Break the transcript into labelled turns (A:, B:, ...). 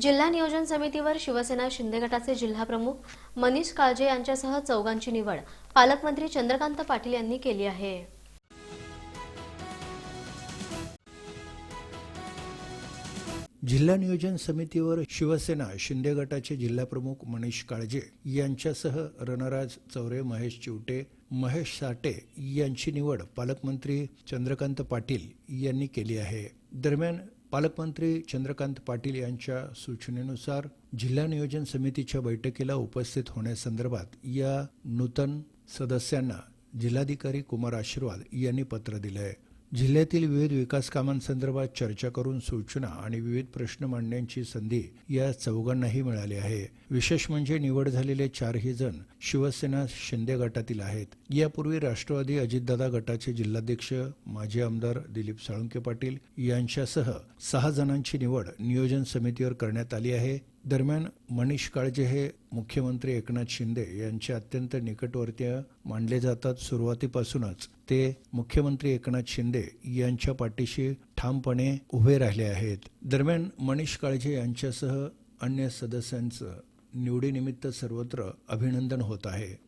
A: जिल्हा नियोजन समितीवर शिवसेना शिंदे गटाचे जिल्हाप्रमुख मनीष काळजे यांच्यासह चौघांची निवड पालकमंत्री चंद्रकांत पाटील यांनी केली आहे.
B: जिल्हा नियोजन समितीवर शिवसेना शिंदे गटाचे जिल्हाप्रमुख मनीष काळजे यांच्यासह रणराज चौरे महेश चिवटे महेश साटे यांची निवड पालकमंत्री चंद्रकांत पाटील यांनी केली आहे. दरम्यान पालकमंत्री चंद्रकांत पाटील यांच्या सूचनेनुसार जिल्हा नियोजन समितीच्या बैठकीला उपस्थित होण्यासंदर्भात या नूतन सदस्यांना जिल्हाधिकारी कुमार आशीर्वाद यांनी पत्र दिलं आहे जिल्ह्यातील विविध विकास कामांसंदर्भात चर्चा करून सूचना आणि विविध प्रश्न मांडण्याची संधी या चौघांनाही मिळाली आहे. विशेष म्हणजे निवड झालेले चारही जण शिवसेना शिंदे गटातील आहेत. यापूर्वी राष्ट्रवादी अजितदादा गटाचे जिल्हाध्यक्ष माजी आमदार दिलीप साळुंके पाटील यांच्यासह सहा जणांची निवड नियोजन समितीवर करण्यात आली आहे. दरम्यान मनीष काळजे हे मुख्यमंत्री एकनाथ शिंदे यांचे अत्यंत निकटवर्तीय मानले जातात. सुरुवातीपासूनच ते मुख्यमंत्री एकनाथ शिंदे यांच्या पाठीशी ठामपणे उभे राहिले आहेत. दरम्यान मनीष काळजे यांच्यासह अन्य सदस्यांचं निवडीनिमित्त सर्वत्र अभिनंदन होत आहे.